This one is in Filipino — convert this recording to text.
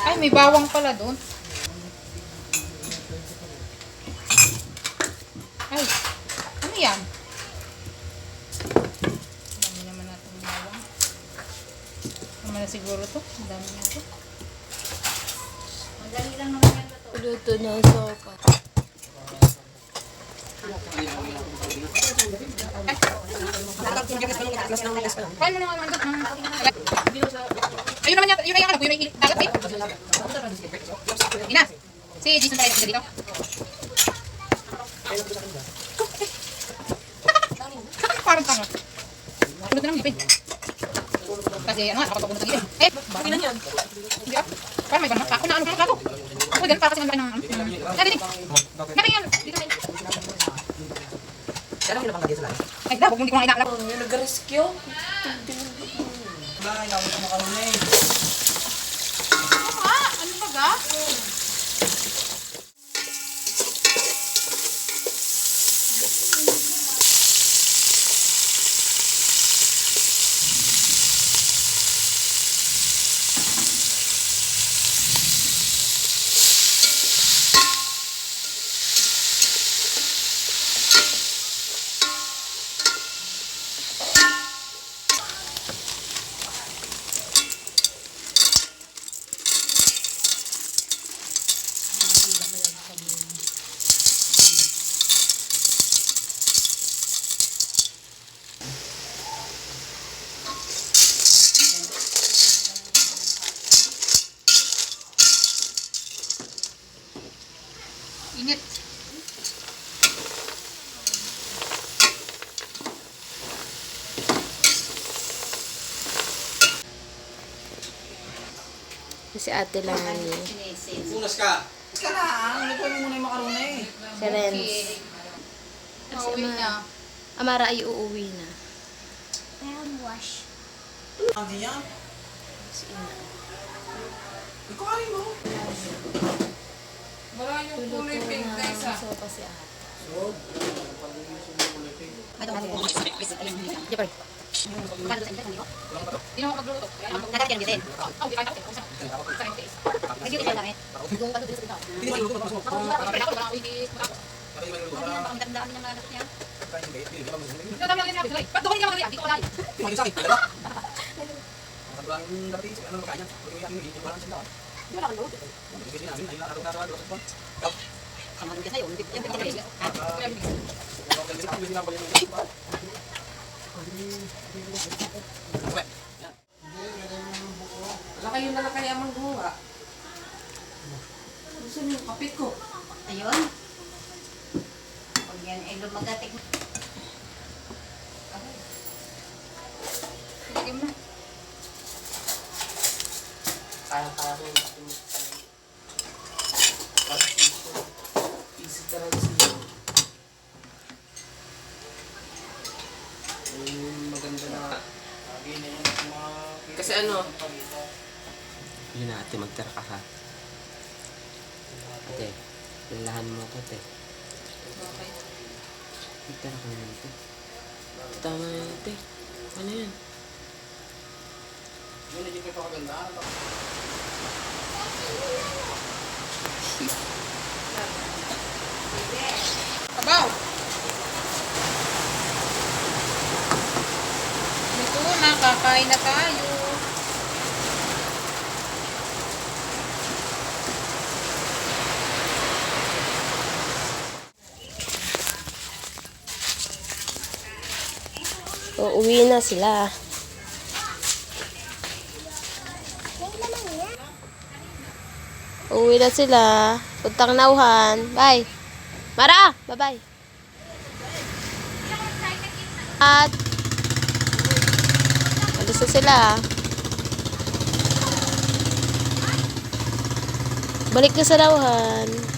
Ay, may bawang pala doon. Ay, ano yan? Dami naman natin bawang. Tama na siguro to. Ang dami na to. Madali lang naman yan to. Luto sopa. Na doon. Ayun naman yata. Yun na yung ano. Yun na yung dagat. Ay. Ina. Si Jason tayo dito. Parang tanga. Tulad na ng ngipin. Kasi ano nga, nakapagpapunod sa ngipin. Eh, bakit na yan? Hindi ah. Parang may banang kako na ano kang kako. O, ganun para kasi ang laki ng ano. Narinig. Narinig yan. Dito na yun. Kaya lang pinapangagay sa lahat. Ay, dapat hindi ko na inaalap. Nag-rescue? Wala, kailangan ko makaroon eh. Ah, Si ate lang ni. Punas ka. Punas ka lang. Lutuin mo muna yung makaroon eh. Si Renz. Pauwi na. Amara ay uuwi na. Ang diyan. Si Ina. Ikaw ka rin mo. Wala yung kulay pink na isa. sopa si ate. Jepar. Hindi na ako magluto. Nakakyan din. Oh, di kaya ako. Yung? Hindi ko kailangan. Yung bago din sa dito. Hindi mo luto. Mas mo. Wala ako, wala ako, hindi. Yung luto. Ang ang dami niya mga anak niya. Yung. Hindi ka. Ito dami lang din natin. Ba't doon hindi ka mag-react? Di ko wala. Tumagin sa akin. Dalawa. Ang lang yung ano makain yan. Pag yung yakin, yung walang sila. Di wala kang luto. Ang bigay namin, ayun lang, araw na araw, araw. Ikaw. Ang mga sa'yo. Hindi yung. Kaya bigay. Ikaw, kalbis ako, hindi pala yung- Uwe. Laki yung lalaki ang mangguha. Gusto niyo yung kapit ko. Ayun. Pag yan ay lumagatik. Sige mo na. Kaya-kaya ko yung Easy talaga siya. Yung maganda na kasi ano, Yun na ate, magtara ka ha. Ate, lalahan mo ako ate. Magtara ka naman ate. Tama yan ate. Ano yan? Yun, hindi pa kaganda. Abaw! Luto na, kakain na tayo. Uuwi na sila. Uuwi na sila. Puntang nauhan. Bye. Mara! Bye-bye. At alis na sila. Balik na sa nauhan.